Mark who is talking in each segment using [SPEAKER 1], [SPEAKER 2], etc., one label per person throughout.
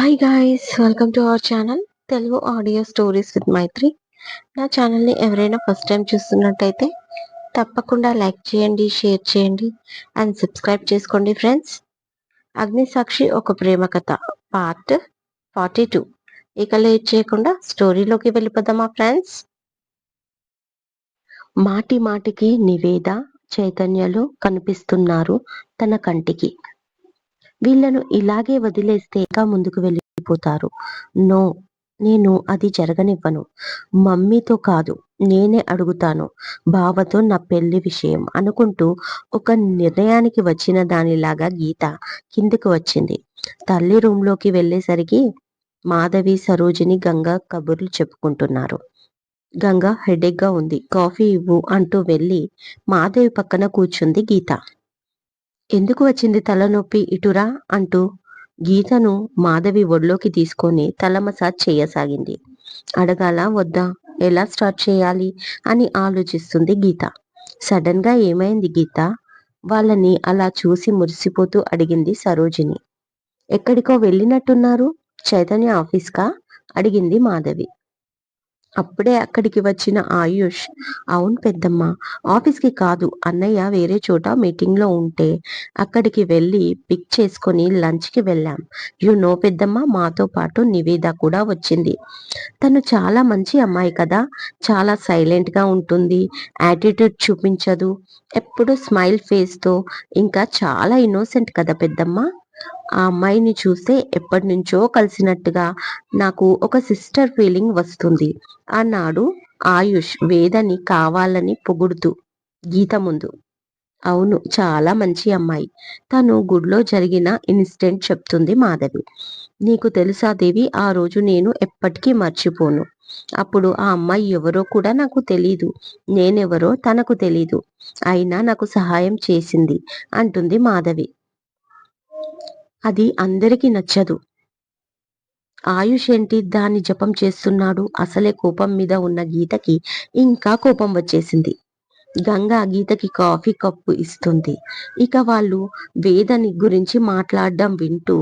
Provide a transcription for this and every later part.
[SPEAKER 1] Hi guys welcome to our channel Telugu audio stories with Maitri నా ఛానల్ని ఎవరైనా first time చూస్తున్నట్టయితే తప్పకుండా లైక్ చేయండి షేర్ చేయండి అండ్ సబ్స్క్రైబ్ చేసుకోండి ఫ్రెండ్స్ అగ్నిసాక్షి ఒక ప్రేమ కథ పార్ట్ ఫార్టీ టూ ఇక లేట్ చేయకుండా స్టోరీలోకి వెళ్ళిపోదామా ఫ్రెండ్స్ మాటి మాటికి నివేద చైతన్యలు కనిపిస్తున్నారు తన కంటికి. వీళ్ళను ఇలాగే వదిలేస్తే ఇంకా ముందుకు వెళ్ళిపోతారు. నో నేను అది జరగనివ్వను. మమ్మీతో కాదు నేనే అడుగుతాను. బావతో నా పెళ్ళి విషయం అనుకుంటూ ఒక నిర్ణయానికి వచ్చిన దానిలాగా గీత కిందికి వచ్చింది. తల్లి రూమ్లోకి వెళ్ళేసరికి మాధవి సరోజిని గంగ కబుర్లు చెప్పుకుంటున్నారు. గంగ హెడేక్గా ఉంది. కాఫీ ఇవ్వు అంటూ వెళ్ళి మాధవి పక్కన కూర్చుంది గీత. ఎందుకు వచ్చింది తలనొప్పి ఇటురా అంటూ గీతను మాధవి ఒడిలోకి తీసుకొని తల మసాజ్ చేయసాగింది. అడగాల వద్దా ఎలా స్టార్ట్ చేయాలి? అని ఆలోచిస్తుంది గీత. సడన్గా ఏమైంది గీత? వాళ్ళని అలా చూసి మురిసిపోతూ అడిగింది సరోజిని. ఎక్కడికో వెళ్ళినట్టున్నారు? చైతన్య ఆఫీస్కా? అడిగింది మాధవి. అప్పుడే అక్కడికి వచ్చిన ఆయుష్ అవును పెద్దమ్మ ఆఫీస్కి కాదు అన్నయ్య వేరే చోట మీటింగ్లో ఉంటే అక్కడికి వెళ్ళి పిక్ చేసుకొని లంచ్కి వెళ్ళాం. యు నో పెద్దమ్మ మాతో పాటు నివేద కూడా వచ్చింది. తను చాలా మంచి అమ్మాయి కదా చాలా సైలెంట్గా ఉంటుంది యాటిట్యూడ్ చూపించదు ఎప్పుడు స్మైల్ ఫేస్తో ఇంకా చాలా ఇన్నోసెంట్ కదా పెద్దమ్మ. ఆ అమ్మాయిని చూస్తే ఎప్పటి నుంచో కలిసినట్టుగా నాకు ఒక సిస్టర్ ఫీలింగ్ వస్తుంది. అన్నాడు ఆయుష్ వేదని కావాలని పొగుడుతూ గీత ముందు. అవును చాలా మంచి అమ్మాయి. తను గుడిలో జరిగిన ఇన్సిడెంట్ చెప్తుంది మాధవి. నీకు తెలుసా దేవి ఆ రోజు నేను ఎప్పటికీ మర్చిపోను. అప్పుడు ఆ అమ్మాయి ఎవరో కూడా నాకు తెలీదు. నేనెవరో తనకు తెలీదు. అయినా నాకు సహాయం చేసింది అంటుంది మాధవి. అది అందరికీ నచ్చదు. ఆయుష్ ఏంటి? దాన్ని జపం చేస్తున్నాడు. అసలే కోపం మీద ఉన్న గీతకి ఇంకా కోపం వచ్చేసింది. గంగ గీతకి కాఫీ కప్పు ఇస్తుంది. ఇక వాళ్ళు వేదని గురించి మాట్లాడడం వింటూ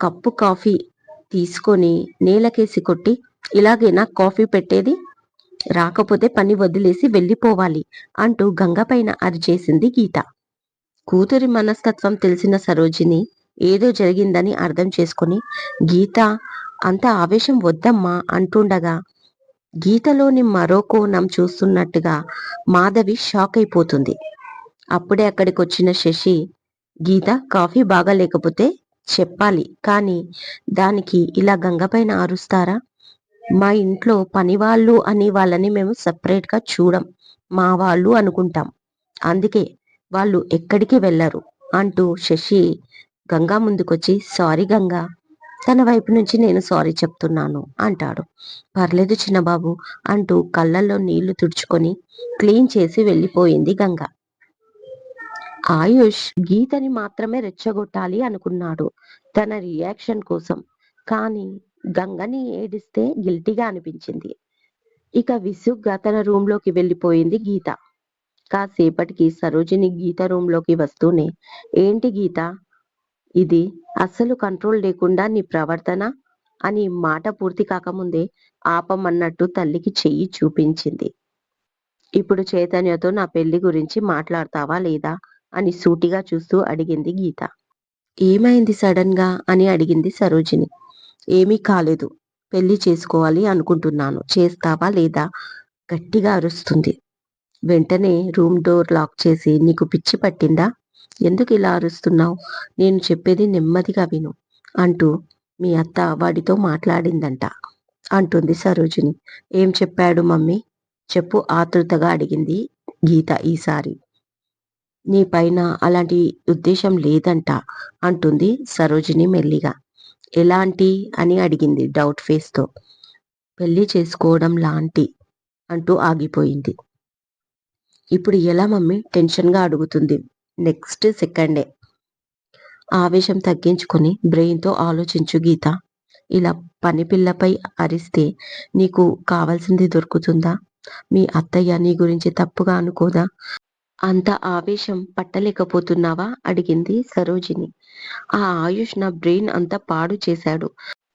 [SPEAKER 1] కప్పు కాఫీ తీసుకొని నేలకేసి కొట్టి ఇలాగేనా కాఫీ పెట్టేది? రాకపోతే పని వదిలేసి వెళ్ళిపోవాలి అంటూ గంగ పైన అరిచేసింది గీత. కూతురి మనస్తత్వం తెలిసిన సరోజిని ఏదో జరిగిందని అర్థం చేసుకుని గీత అంత ఆవేశం వద్దమ్మా అంటుండగా గీతలోని మరో కోణం చూస్తున్నట్టుగా మాధవి షాక్ అయిపోతుంది. అప్పుడే అక్కడికి వచ్చిన శశి గీత కాఫీ బాగా లేకపోతే చెప్పాలి కానీ దానికి ఇలా గంగపైన ఆరుస్తారా? మా ఇంట్లో పని వాళ్ళు అని వాళ్ళని మేము సపరేట్గా చూడం మా వాళ్ళు అనుకుంటాం. అందుకే వాళ్ళు ఎక్కడికి వెళ్ళరు అంటూ శశి గంగా ముందుకొచ్చి సారీ గంగా తన వైపు నుంచి నేను సారీ చెప్తున్నాను అంటాడు. పర్లేదు చిన్నబాబు అంటూ కళ్ళల్లో నీళ్ళు తుడుచుకొని క్లీన్ చేసి వెళ్ళిపోయింది గంగ. ఆయుష్ గీతని మాత్రమే రెచ్చగొట్టాలి అనుకున్నాడు తన రియాక్షన్ కోసం. కానీ గంగని ఏడిస్తే గిల్టీగా అనిపించింది. ఇక విసుగ్గా తన రూమ్లోకి వెళ్ళిపోయింది గీత. కాసేపటికి సరోజిని గీత రూమ్లోకి వస్తూనే ఏంటి గీత? ఇది అస్సలు కంట్రోల్ లేకుండా నీ ప్రవర్తన? అని మాట పూర్తి కాకముందే ఆపమన్నట్టు తల్లికి చెయ్యి చూపించింది. ఇప్పుడు చైతన్యతో నా పెళ్ళి గురించి మాట్లాడతావా లేదా? అని సూటిగా చూస్తూ అడిగింది గీత. ఏమైంది సడన్గా అని అడిగింది సరోజిని. ఏమీ కాలేదు. పెళ్ళి చేసుకోవాలి అనుకుంటున్నాను. చేస్తావా లేదా? గట్టిగా అరుస్తుంది. వెంటనే రూమ్ డోర్ లాక్ చేసి నీకు పిచ్చి పట్టిందా? ఎందుకు ఇలా అరుస్తున్నావు? నేను చెప్పేది నెమ్మదిగా విను అంటూ మీ అత్త వాడితో మాట్లాడిందంట. అంటుంది సరోజిని. ఏం చెప్పాడు మమ్మీ? చెప్పు ఆతృతగా అడిగింది గీత ఈసారి. నీ పైన అలాంటి ఉద్దేశం లేదంట అంటుంది సరోజిని మెల్లిగా. ఎలాంటి? అని అడిగింది డౌట్ ఫేస్తో. పెళ్ళి చేసుకోవడం లాంటి అంటూ ఆగిపోయింది. ఇప్పుడు ఎలా మమ్మీ? టెన్షన్గా అడుగుతుంది. నెక్స్ట్ సెకండే. ఆవేశం తగ్గించుకొని బ్రెయిన్తో ఆలోచించు గీత. ఇలా పని పిల్లపై అరిస్తే నీకు కావాల్సింది దొరుకుతుందా? మీ అత్తయ్య నీ గురించి తప్పుగా అనుకోదా? అంత ఆవేశం పట్టలేకపోతున్నావా? అడిగింది సరోజిని. ఆ ఆయుష్ నా బ్రెయిన్ అంతా పాడు చేశాడు.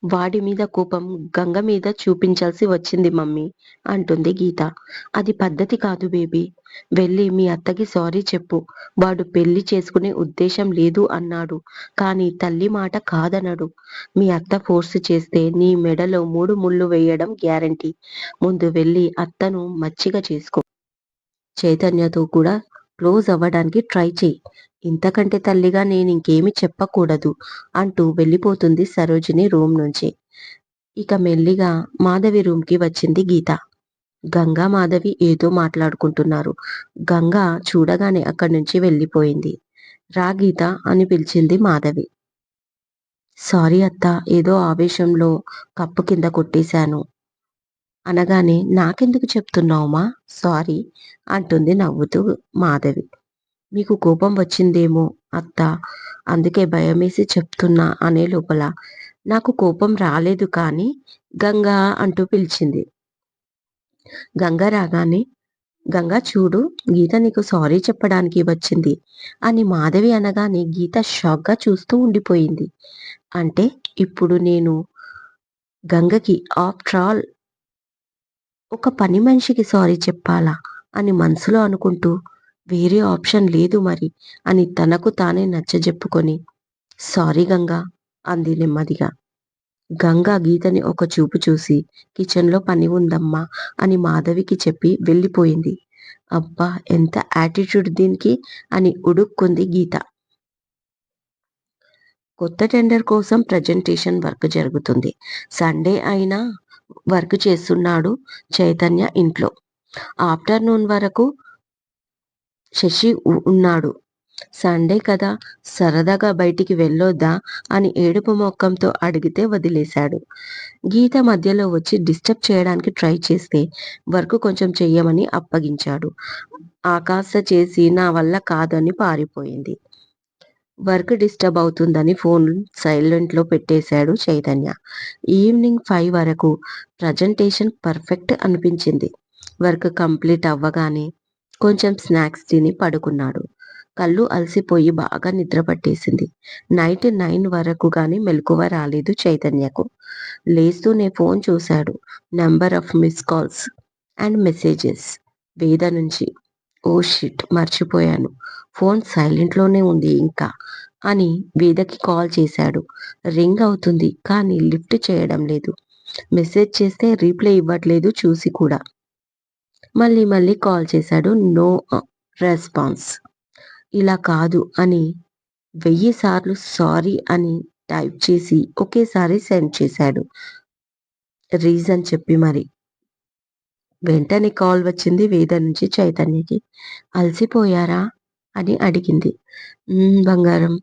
[SPEAKER 1] వాడి మీద కోపం గంగ మీద చూపించాల్సి వచ్చింది మమ్మీ అంటుంది గీత. అది పద్ధతి కాదు బేబీ. వెళ్ళి మీ అత్తకి సారీ చెప్పు. వాడు పెళ్ళి చేసుకునే ఉద్దేశం లేదు అన్నాడు. కానీ తల్లి మాట కాదనడు. మీ అత్త ఫోర్స్ చేస్తే నీ మెడలో మూడు ముళ్ళు వేయడం గ్యారంటీ. ముందు వెళ్ళి అత్తను మచ్చిగా చేసుకో. చైతన్యతో కూడా క్లోజ్ అవ్వడానికి ట్రై చేయి. ఇంతకంటే తల్లిగా నేను ఇంకేమి చెప్పకూడదు అంటూ వెళ్ళిపోతుంది సరోజిని రూమ్ నుంచి. ఇక మెల్లిగా మాధవి రూమ్కి వచ్చింది గీత. గంగా మాధవి ఏదో మాట్లాడుకుంటున్నారు. గంగా చూడగానే అక్కడి నుంచి వెళ్ళిపోయింది. రా గీత అని పిలిచింది మాధవి. సారీ అత్త ఏదో ఆవేశంలో కప్పు కింద కొట్టేశాను. అనగానే నాకెందుకు చెప్తున్నావుమా? సారీ అంటుంది నవ్వుతూ మాధవి. మీకు కోపం వచ్చిందేమో అత్త. అందుకే భయమేసి చెప్తున్నా అనే లోపల. నాకు కోపం రాలేదు కానీ గంగా అంటూ పిలిచింది. గంగ రాగానే గంగా చూడు గీత నీకు సారీ చెప్పడానికి వచ్చింది అని మాధవి అనగానే గీత షాక్గా చూస్తూ ఉండిపోయింది. అంటే ఇప్పుడు నేను గంగకి ఆఫ్టర్ ఆల్ ఒక పని మనిషికి సారీ చెప్పాలా అని మనసులో అనుకుంటూ వేరే ఆప్షన్ లేదు మరి అని తనకు తానే నచ్చజెప్పుకొని సారీ గంగా అంది నెమ్మదిగా. గంగా గీతని ఒక చూపు చూసి కిచెన్లో పని ఉందమ్మా అని మాధవికి చెప్పి వెళ్ళిపోయింది. అబ్బా ఎంత యాటిట్యూడ్ దీనికి అని ఉడుక్కుంది గీత. కొత్త టెండర్ కోసం ప్రజెంటేషన్ వర్క్ జరుగుతుంది. సండే అయినా వర్క్ చేస్తున్నాడు చైతన్య ఇంట్లో. ఆఫ్టర్నూన్ వరకు శశి ఉన్నాడు. సండే కదా సరదాగా బయటికి వెళ్ళొద్దా? అని ఏడుపు మొక్కంతో అడిగితే వదిలేశాడు. గీత మధ్యలో వచ్చి డిస్టర్బ్ చేయడానికి ట్రై చేస్తే వర్క్ కొంచెం చెయ్యమని అప్పగించాడు. ఆకాశ చేసి నా వల్ల కాదని పారిపోయింది. వర్క్ డిస్టర్బ్ అవుతుందని ఫోన్ సైలెంట్లో పెట్టేశాడు చైతన్య. ఈవినింగ్ ఫైవ్ వరకు ప్రజెంటేషన్ పర్ఫెక్ట్ అనిపించింది. వర్క్ కంప్లీట్ అవ్వగానే కొంచెం స్నాక్స్ తిని పడుకున్నాడు. కళ్ళు అలసిపోయి బాగా నిద్ర పట్టేసింది. నైట్ నైన్ వరకు కానీ మెలకువ రాలేదు చైతన్యకు. లేస్తూనే ఫోన్ చూశాడు. Number of miss calls and messages. Veda నుంచి. ఓ షిట్ మర్చిపోయాను. ఫోన్ సైలెంట్లోనే ఉంది ఇంకా అని వేదకి కాల్ చేశాడు. రింగ్ అవుతుంది కానీ లిఫ్ట్ చేయడం లేదు. మెసేజ్ చేస్తే రీప్లై ఇవ్వట్లేదు చూసి కూడా. మళ్ళీ మళ్ళీ కాల్ చేశాడు. No response. ఇలా కాదు అని వెయ్యి సార్లు సారీ అని టైప్ చేసి ఒకేసారి సెండ్ చేశాడు. రీజన్ చెప్పి మరి. వెంటనే కాల్ వచ్చింది వేద నుంచి చైతన్యకి. అలసిపోయారా? అని అడిగింది. బంగారం.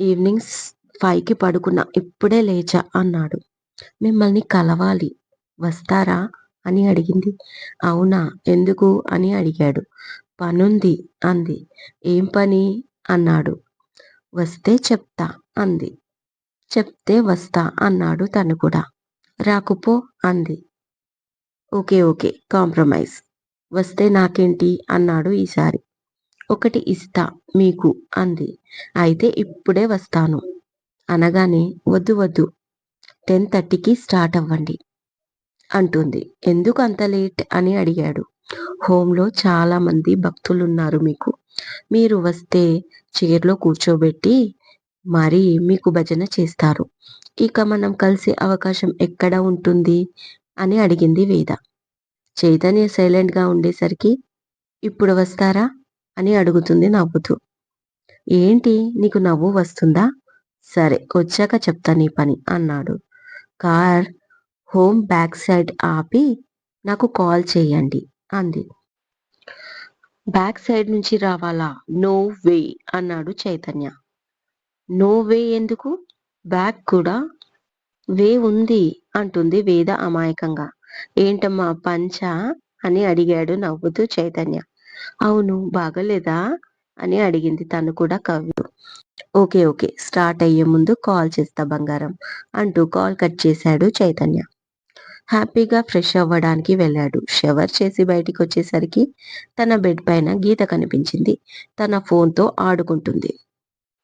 [SPEAKER 1] ఈవినింగ్ ఫైవ్కి పడుకున్నా ఇప్పుడే లేచా అన్నాడు. మిమ్మల్ని కలవాలి. వస్తారా? అని అడిగింది. అవునా? ఎందుకు? అని అడిగాడు. పనుంది అంది. ఏం పని? అన్నాడు. వస్తే చెప్తా అంది. చెప్తే వస్తా అన్నాడు తను కూడా. రాకుపో అంది. Okay okay compromise. వస్తే నాకేంటి? అన్నాడు ఈసారి. ఒకటి ఇస్తా మీకు అంది. అయితే ఇప్పుడే వస్తాను. అనగానే వద్దు వద్దు. టెన్ థర్టీకి స్టార్ట్ అవ్వండి. అంటుంది. ఎందుకు అంత లేట్? అని అడిగాడు. హోంలో చాలా మంది భక్తులున్నారు మీకు. మీరు వస్తే చైర్లో కూర్చోబెట్టి మరి మీకు భజన చేస్తారు. ఇక మనం కలిసే అవకాశం ఎక్కడ ఉంటుంది? అని అడిగింది వేద. చైతన్య సైలెంట్గా ఉండేసరికి ఇప్పుడు వస్తారా? అని అడుగుతుంది నవ్వుతూ. ఏంటి? నీకు నవ్వు వస్తుందా? సరే వచ్చాక చెప్తా నీ పని అన్నాడు. కార్ హోమ్ బ్యాక్ సైడ్ ఆపి నాకు కాల్ చేయండి అంది. బ్యాక్ సైడ్ నుంచి రావాలా? నో వే అన్నాడు చైతన్య. నో వే ఎందుకు? బ్యాక్ కూడా వే ఉంది అంటుంది వేద అమాయకంగా. ఏంటమ్మా పంచ అని అడిగాడు నవ్వుతూ చైతన్య. అవును బాగలేదా అని అడిగింది తను కూడా కవి ఓకే ఓకే స్టార్ట్ అయ్యే ముందు కాల్ చేస్తా బంగారం అంటూ కాల్ కట్ చేశాడు చైతన్య. హ్యాపీగా ఫ్రెష్ అవ్వడానికి వెళ్ళాడు. షవర్ చేసి బయటికి వచ్చేసరికి తన బెడ్ పైన గీత కనిపించింది. తన ఫోన్తో ఆడుకుంటుంది.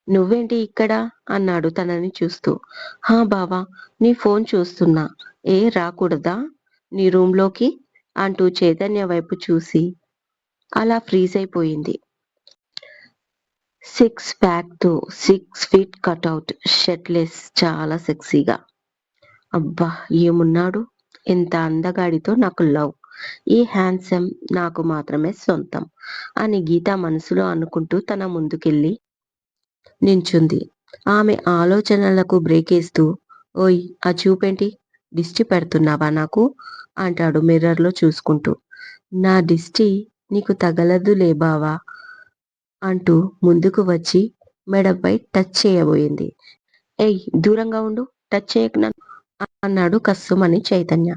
[SPEAKER 1] నువ్వేంటి ఇక్కడ? అన్నాడు తనని చూస్తూ. హా బావా నీ ఫోన్ చూస్తున్నా. ఏ రాకూడదా? నీ రూంలోకి అంటూ చైతన్య వైపు చూసి అలా ఫ్రీజ్ అయిపోయింది. సిక్స్ ప్యాక్తో సిక్స్ ఫీట్ కట్అవుట్ షర్ట్లెస్ చాలా సెక్సీగా. అబ్బా ఏమున్నాడు? ఎంత అందగాడితో నాకు లవ్. ఈ హ్యాండ్సమ్ నాకు మాత్రమే సొంతం అని గీత మనసులో అనుకుంటూ తన ముందుకెళ్ళి నించుంది. ఆమె ఆలోచనలకు బ్రేక్ వేస్తూ ఓయ్ ఆ చూపేంటి? దిష్టి పెడుతున్నావా నాకు? అంటాడు మిర్రర్లో చూసుకుంటూ. నా దిష్టి నీకు తగలదులే బావా అంటూ ముందుకు వచ్చి మెడపై టచ్ చేయబోయింది. ఏయ్ దూరంగా ఉండు టచ్ చేయకు నన్ను. అన్నాడు కస్సుమని చైతన్య.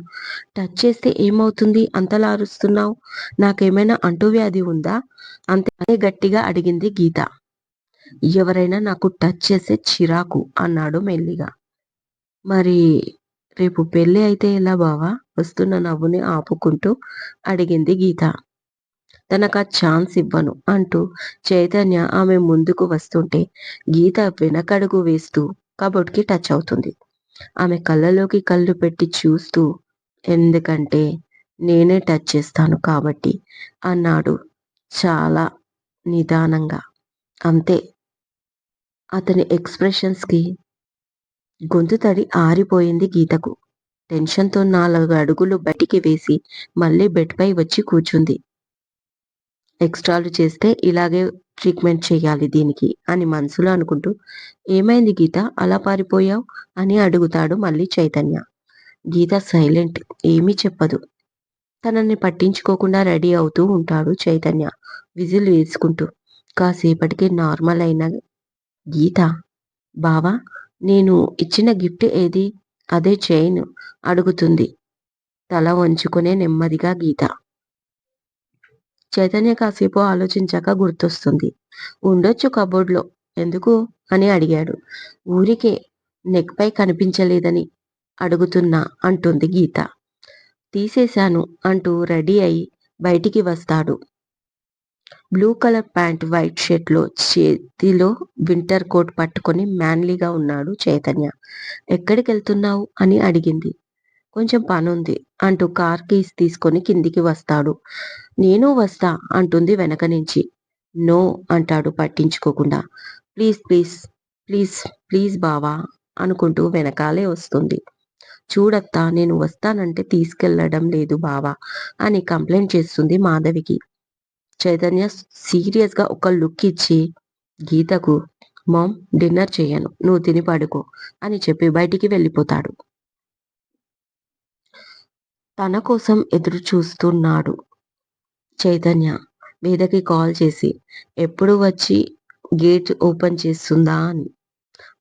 [SPEAKER 1] టచ్ చేస్తే ఏమవుతుంది? అంతలా అరుస్తున్నావు నాకేమైనా అంటువ్యాధి ఉందా? అంతే గట్టిగా అడిగింది గీత. ఎవరైనా నాకు టచ్ చేసే చిరాకు అన్నాడు మెల్లిగా. మరి రేపు పెళ్ళి అయితే ఎలా బావా? వస్తున్న నవ్వుని ఆపుకుంటూ అడిగింది గీత. తనకు ఆ ఛాన్స్ ఇవ్వను అంటూ చైతన్య ఆమె ముందుకు వస్తుంటే గీత వెనకడుగు వేస్తూ కబోర్డ్కి టచ్ అవుతుంది. ఆమె కళ్ళలోకి కళ్ళు పెట్టి చూస్తూ ఎందుకంటే నేనే టచ్ చేస్తాను కాబట్టి అన్నాడు చాలా నిదానంగా. అంతే. అతని ఎక్స్ప్రెషన్స్కి గొంతు తడి ఆరిపోయింది గీతకు. టెన్షన్తో నాలుగు అడుగులు బయటికి వేసి మళ్ళీ బెడ్పై వచ్చి కూర్చుంది. ఎక్స్ట్రాలు చేస్తే ఇలాగే ట్రీట్మెంట్ చేయాలి దీనికి అని మనసులో అనుకుంటూ ఏమైంది గీత? అలా పారిపోయావు? అని అడుగుతాడు మళ్ళీ చైతన్య. గీత సైలెంట్ ఏమీ చెప్పదు. తనని పట్టించుకోకుండా రెడీ అవుతూ ఉంటాడు చైతన్య విజిల్ వేసుకుంటూ. కాసేపటికి నార్మల్ అయిన గీత బావా నేను ఇచ్చిన గిఫ్ట్ ఏది? అదే చైన్ అడుగుతుంది తల వంచుకునే నెమ్మదిగా గీత. చైతన్య కాసేపు ఆలోచించాక గుర్తొస్తుంది. ఉండొచ్చు కబోర్డ్లో. ఎందుకు? అని అడిగాడు. ఊరికే నెక్ పై కనిపించలేదని అడుగుతున్నా అంటుంది గీత. తీసేశాను అంటూ రెడీ అయి బయటికి వస్తాడు. బ్లూ కలర్ ప్యాంట్ వైట్ షర్ట్లో చేతిలో వింటర్ కోట్ పట్టుకొని మ్యాన్లీగా ఉన్నాడు చైతన్య. ఎక్కడికి వెళ్తున్నావు అని అడిగింది. కొంచెం పనుంది అంటూ కార్ కీస్ తీసుకొని కిందికి వస్తాడు. నేను వస్తా అంటుంది వెనక నుంచి. నో అంటాడు పట్టించుకోకుండా. ప్లీజ్ ప్లీజ్ ప్లీజ్ ప్లీజ్ బావా అనుకుంటూ వెనకాలే వస్తుంది. చూడత్తా నేను వస్తానంటే తీసుకెళ్ళడం లేదు బావా అని కంప్లైంట్ చేస్తుంది మాధవికి. చైతన్య సీరియస్గా ఒక లుక్ ఇచ్చి గీతకు మామ్ డిన్నర్ చేయను నువ్వు తిని పడుకో అని చెప్పి బయటికి వెళ్ళిపోతాడు. తన కోసం ఎదురు చూస్తున్నాడు. చైతన్య వేదకి కాల్ చేసి ఎప్పుడు వచ్చి గేట్ ఓపెన్ చేస్తుందా అని.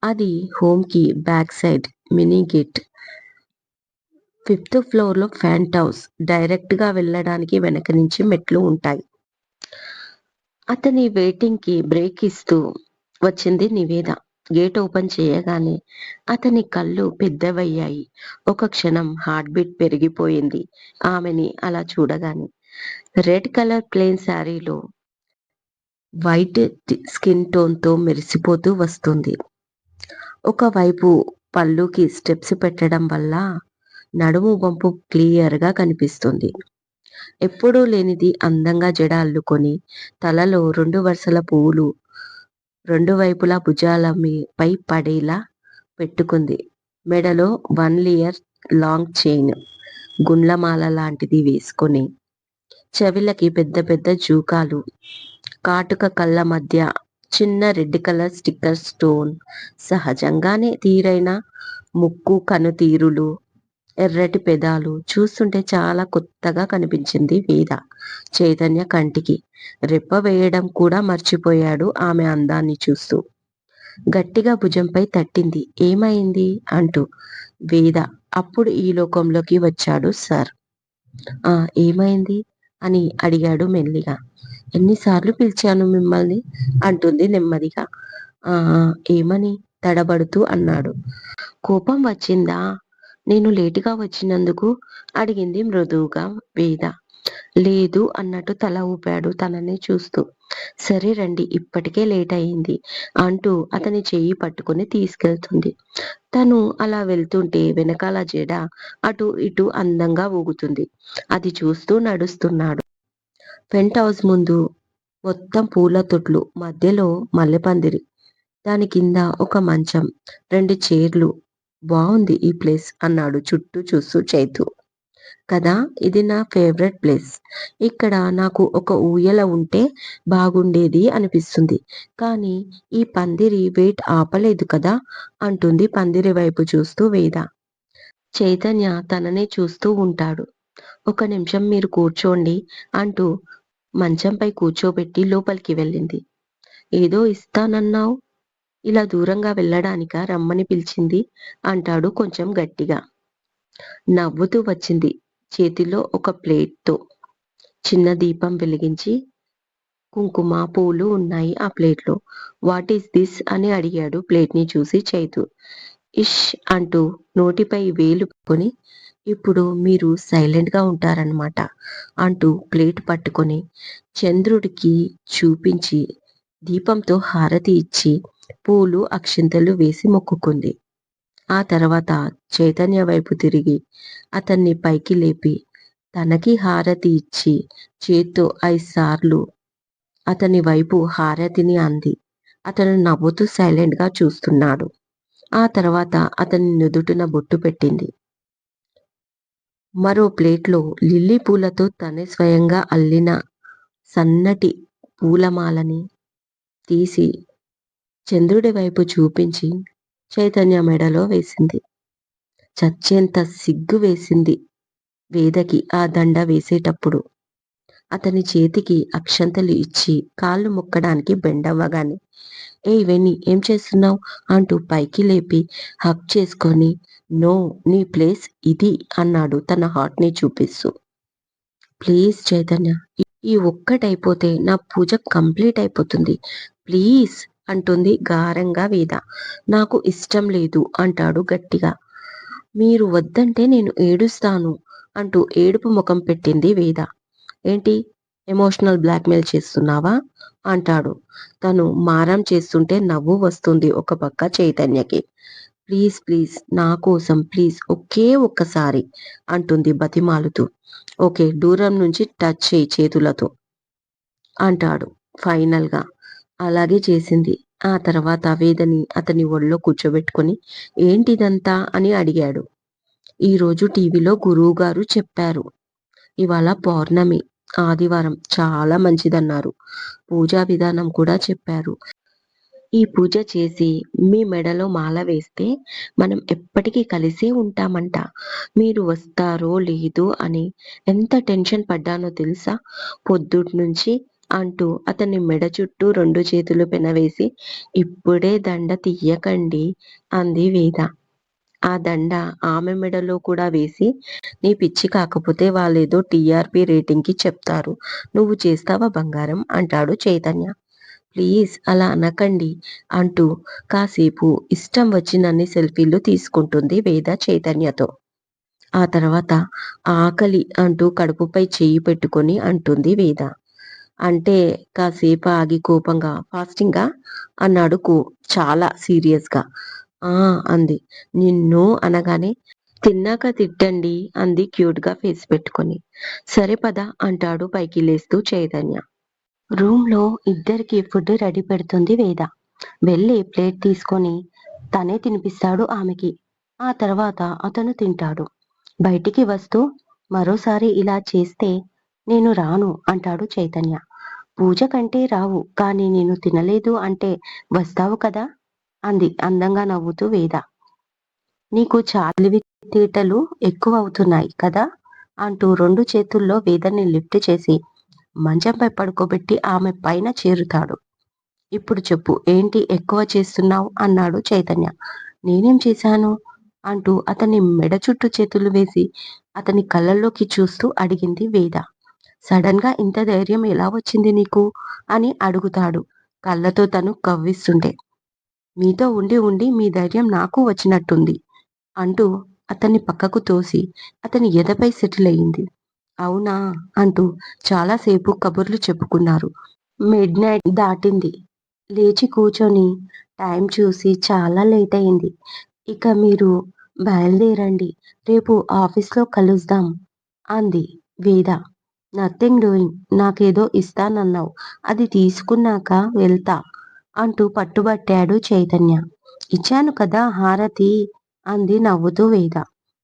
[SPEAKER 1] అది హోమ్కి back side mini gate. Fifth ఫ్లోర్లో ఫ్యాంట్ హౌస్. డైరెక్ట్గా వెళ్ళడానికి వెనక నుంచి మెట్లు ఉంటాయి. అతని వెయిటింగ్కి బ్రేక్ ఇస్తూ వచ్చింది నివేద. గేట్ ఓపెన్ చేయగానే అతని కళ్ళు పెద్దవయ్యాయి. ఒక క్షణం హార్ట్ బీట్ పెరిగిపోయింది. ఆమెని అలా చూడగానే రెడ్ కలర్ ప్లెయిన్ శారీలో వైట్ స్కిన్ టోన్తో మెరిసిపోతూ వస్తుంది. ఒకవైపు పళ్ళుకి స్టెప్స్ పెట్టడం వల్ల నడుము వంపు క్లియర్గా కనిపిస్తుంది. ఎప్పుడూ లేనిది అందంగా జడ అల్లుకొని తలలో రెండు వరుసల పువ్వులు రెండు వైపులా భుజాల పై పడేలా పెట్టుకుంది. మెడలో వన్ లేయర్ లాంగ్ చైన్ గుండ్లమాల లాంటిది వేసుకొని. చెవిలకి పెద్ద పెద్ద జూకాలు కాటుక కళ్ళ మధ్య చిన్న రెడ్ కలర్ స్టిక్కర్ స్టోన్. సహజంగానే తీరైన ముక్కు కనుతీరులు ఎర్రటి పెదాలు చూస్తుంటే చాలా కొత్తగా కనిపించింది వేద చైతన్య కంటికి రెప్ప వేయడం కూడా మర్చిపోయాడు ఆమె అందాన్ని చూస్తూ. గట్టిగా భుజంపై తట్టింది. ఏమైంది? అంటూ వేద అప్పుడు ఈ లోకంలోకి వచ్చాడు సార్. ఆ ఏమైంది? అని అడిగాడు మెల్లిగా. ఎన్నిసార్లు పిలిచాను మిమ్మల్ని? అంటుంది నెమ్మదిగా. ఆ ఏమని? తడబడుతూ అన్నాడు. కోపం వచ్చిందా? నేను లేటుగా వచ్చినందుకు అడిగింది మృదువుగా వేద. లేదు అన్నట్టు తల ఊపాడు తనని చూస్తూ. సరే రండి ఇప్పటికే లేట్ అయింది అంటూ అతని చెయ్యి పట్టుకుని తీసుకెళ్తుంది. తను అలా వెళ్తుంటే వెనకాల జడ అటు ఇటు అందంగా ఊగుతుంది. అది చూస్తూ నడుస్తున్నాడు. పెంట్ హౌస్ ముందు మొత్తం పూల తొట్లు మధ్యలో మల్లెపందిరి. దాని కింద ఒక మంచం రెండు చైర్లు బాగుంది ఈ ప్లేస్ అన్నాడు చుట్టూ చూస్తూ చైతు. కదా ఇది నా ఫేవరెట్ ప్లేస్. ఇక్కడ నాకు ఒక ఊయల ఉంటే బాగుండేది అనిపిస్తుంది. కానీ ఈ పందిరి వెయిట్ ఆపలేదు కదా అంటుంది పందిరి వైపు చూస్తూ వేద. చైతన్య తననే చూస్తూ ఉంటాడు. ఒక నిమిషం మీరు కూర్చోండి అంటూ మంచంపై కూర్చోబెట్టి లోపలికి వెళ్ళింది. ఏదో ఇస్తానన్నావు? ఇలా దూరంగా వెళ్ళడానిక? రమ్మని పిలిచింది అంటాడు కొంచెం గట్టిగా. నవ్వుతూ వచ్చింది చేతిలో ఒక ప్లేట్తో. చిన్న దీపం వెలిగించి కుంకుమ పూలు ఉన్నాయి ఆ ప్లేట్లో. What is this? అని అడిగాడు ప్లేట్ని చూసి చైతు. ఇష్ అంటూ నోటిపై వేలు కొని ఇప్పుడు మీరు సైలెంట్గా ఉంటారనమాట అంటూ ప్లేట్ పట్టుకొని చంద్రుడికి చూపించి దీపంతో హారతి ఇచ్చి పూలు అక్షింతలు వేసి మొక్కుకుంది. ఆ తర్వాత చైతన్య వైపు తిరిగి అతన్ని పైకి లేపి తనకి హారతి ఇచ్చి చేత్తో ఐదు సార్లు అతని వైపు హారతిని అంది. అతను నవ్వుతూ సైలెంట్గా చూస్తున్నాడు. ఆ తర్వాత అతని నుదుటిన బొట్టు పెట్టింది. మరో ప్లేట్లో లిల్లీ పూలతో తనే స్వయంగా అల్లిన సన్నటి పూలమాలని తీసి చంద్రుడి వైపు చూపించి చైతన్య మెడలో వేసింది. చచ్చేంత సిగ్గు వేసింది వేదకి ఆ దండ వేసేటప్పుడు. అతని చేతికి అక్షంతలు ఇచ్చి కాళ్ళు మొక్కడానికి బెండవ్వగానే ఏ వెని ఏం చేస్తున్నావు? అంటూ పైకి లేపి హక్ చేసుకొని నో నీ ప్లేస్ ఇది అన్నాడు తన హార్ట్ని చూపిస్తూ. ప్లీజ్ చైతన్య ఈ ఒక్కటైపోతే నా పూజ కంప్లీట్ అయిపోతుంది ప్లీజ్ అంటుంది గారంగా వేద. నాకు ఇష్టం లేదు అంటాడు గట్టిగా. మీరు వద్దంటే నేను ఏడుస్తాను అంటూ ఏడుపు ముఖం పెట్టింది వేద. ఏంటి? ఎమోషనల్ బ్లాక్మెయిల్ చేస్తున్నావా? అంటాడు. తను మారం చేస్తుంటే నవ్వు వస్తుంది ఒక పక్క చైతన్యకి. ప్లీజ్ ప్లీజ్ నా కోసం ప్లీజ్ ఒకే ఒక్కసారి అంటుంది బతిమాలుతూ. ఓకే దూరం నుంచి టచ్ చేయి చేతులతో అంటాడు ఫైనల్గా. అలాగే చేసింది. ఆ తర్వాత వేదని అతని ఒళ్ళో కూర్చోబెట్టుకొని ఏంటిదంతా? అని అడిగాడు. ఈరోజు టీవీలో గురువు గారు చెప్పారు. ఇవాళ పౌర్ణమి ఆదివారం. చాలా మంచిదన్నారు. పూజా విధానం కూడా చెప్పారు. ఈ పూజ చేసి మీ మెడలో మాల వేస్తే మనం ఎప్పటికీ కలిసే ఉంటామంట. మీరు వస్తారో లేదో అని ఎంత టెన్షన్ పడ్డానో తెలుసా? పొద్దుటి నుంచి అంటూ అతని మెడ చుట్టూ రెండు చేతులు పెనవేసి ఇప్పుడే దండ తీయకండి అంది వేద. ఆ దండ ఆమె మెడలో కూడా వేసి నీ పిచ్చి కాకపోతే వాళ్ళేదో టీఆర్పీ రేటింగ్కి చెప్తారు. నువ్వు చేస్తావా బంగారం? అంటాడు చైతన్య. ప్లీజ్ అలా అనకండి అంటూ కాసేపు ఇష్టం వచ్చినన్ని సెల్ఫీలు తీసుకుంటుంది వేద చైతన్యతో. ఆ తర్వాత ఆకలి అంటూ కడుపుపై చేయి పెట్టుకొని అంటుంది వేద. అంటే కాసేపు ఆగి కోపంగా ఫాస్టింగా? అన్నాడు కో చాలా సీరియస్గా. ఆ అంది. నిన్ను అనగానే తిన్నాక తిట్టండి అంది క్యూట్గా ఫేస్ పెట్టుకొని. సరే పద అంటాడు పైకి లేస్తూ చైతన్య. రూమ్లో ఇద్దరికి ఫుడ్ రెడీ పెడుతుంది వేద. వెళ్ళి ప్లేట్ తీసుకొని తనే తినిపిస్తాడు ఆమెకి. ఆ తర్వాత అతను తింటాడు. బయటికి వస్తూ మరోసారి ఇలా చేస్తే నేను రాను అంటాడు చైతన్య. పూజ కంటే రావు కానీ నేను తినలేదు అంటే వస్తావు కదా? అంది అందంగా నవ్వుతూ వేద. నీకు చాలివితేటలు ఎక్కువ అవుతున్నాయి కదా? అంటూ రెండు చేతుల్లో వేదని లిఫ్ట్ చేసి మంచంపై పడుకోబెట్టి ఆమె పైన చేరుతాడు. ఇప్పుడు చెప్పు ఏంటి ఎక్కువ చేస్తున్నావు? అన్నాడు చైతన్య. నేనేం చేశాను? అంటూ అతని మెడ చుట్టూ చేతులు వేసి అతని కళ్ళల్లోకి చూస్తూ అడిగింది వేద. సడన్గా ఇంత ధైర్యం ఎలా వచ్చింది నీకు? అని అడుగుతాడు. కళ్ళతో తను కవ్విస్తుంటే. మీతో ఉండి ఉండి మీ ధైర్యం నాకు వచ్చినట్టుంది అంటూ అతన్ని పక్కకు తోసి అతని ఎదపై సెటిల్ అయ్యింది అవునా? అంటూ చాలాసేపు కబుర్లు చెప్పుకున్నారు. మిడ్ నైట్ దాటింది. లేచి కూర్చొని టైం చూసి చాలా లేట్ అయింది. ఇక మీరు బయలుదేరండి. రేపు ఆఫీస్లో కలుద్దాం అంది వేద. నథింగ్ డూయింగ్ నాకేదో ఇస్తానన్నావు అది తీసుకున్నాక వెళ్తా అంటూ పట్టుబట్టాడు చైతన్య. ఇచ్చాను కదా హారతి అంది నవ్వుతూ వేద.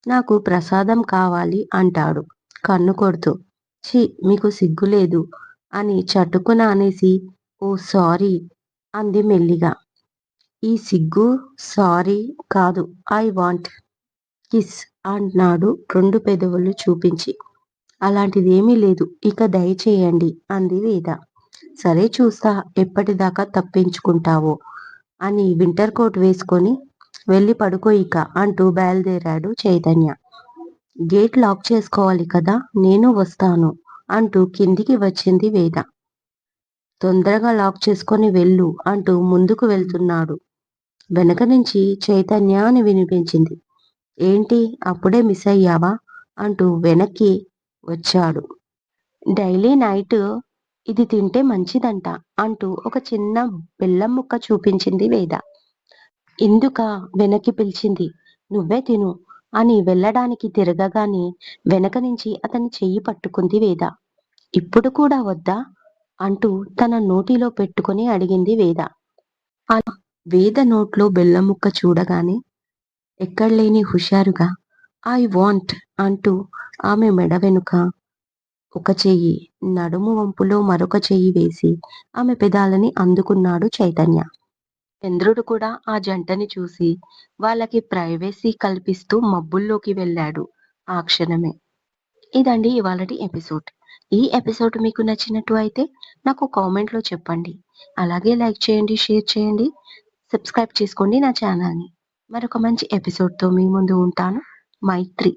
[SPEAKER 1] నాకు ప్రసాదం కావాలి అంటాడు. కన్ను కొడుతూ. ఛీ మీకు సిగ్గులేదు అని చటుకున అనేసి ఓ సారీ అంది మెల్లిగా. ఈ సిగ్గు సారీ కాదు ఐ వాంట్ కిస్ అన్నాడు రెండు పెదవులు చూపించి. అలాంటిదేమీ లేదు. ఇక దయచేయండి అంది వేద. సరే చూస్తా ఎప్పటిదాకా తప్పించుకుంటావో? అని వింటర్ కోట్ వేసుకొని వెళ్ళి పడుకో ఇక అంటూ బయలుదేరాడు చైతన్య. గేట్ లాక్ చేసుకోవాలి కదా నేను వస్తాను అంటూ కిందికి వచ్చింది వేద. తొందరగా లాక్ చేసుకొని వెళ్ళు అంటూ ముందుకు వెళ్తున్నాడు. వెనక నుంచి చైతన్య అని వినిపించింది. ఏంటి అప్పుడే మిస్ అయ్యావా? అంటూ వెనక్కి వచ్చాడు. డైలీ నైట్ ఇది తింటే మంచిదంట అంటూ ఒక చిన్న బెల్లం ముక్క చూపించింది వేద. ఇందుక వెనక్కి పిలిచింది. నువ్వే తిను అని వెళ్ళడానికి తిరగగానే వెనక నుంచి అతని చెయ్యి పట్టుకుంది వేద. ఇప్పుడు కూడా వద్దా? అంటూ తన నోటిలో పెట్టుకుని అడిగింది వేద. అలా వేద నోట్లో బెల్లం ముక్క చూడగానే ఎక్కడలేని హుషారుగా ఐ వాంట్ అంటూ ఆమె మెడ వెనుక ఒక చెయ్యి నడుము వంపులో మరొక చెయ్యి వేసి ఆమె పెదాలని అందుకున్నాడు చైతన్య. చంద్రుడు కూడా ఆ జంటని చూసి వాళ్ళకి ప్రైవసీ కల్పిస్తూ మబ్బుల్లోకి వెళ్ళాడు ఆ క్షణమే. ఇదండి ఇవాళటి ఎపిసోడ్. ఈ ఎపిసోడ్ మీకు నచ్చినట్టు అయితే నాకు కామెంట్లో చెప్పండి. అలాగే లైక్ చేయండి షేర్ చేయండి సబ్స్క్రైబ్ చేసుకోండి నా ఛానల్ని. మరొక మంచి ఎపిసోడ్తో మీ ముందు ఉంటాను. మైత్రి.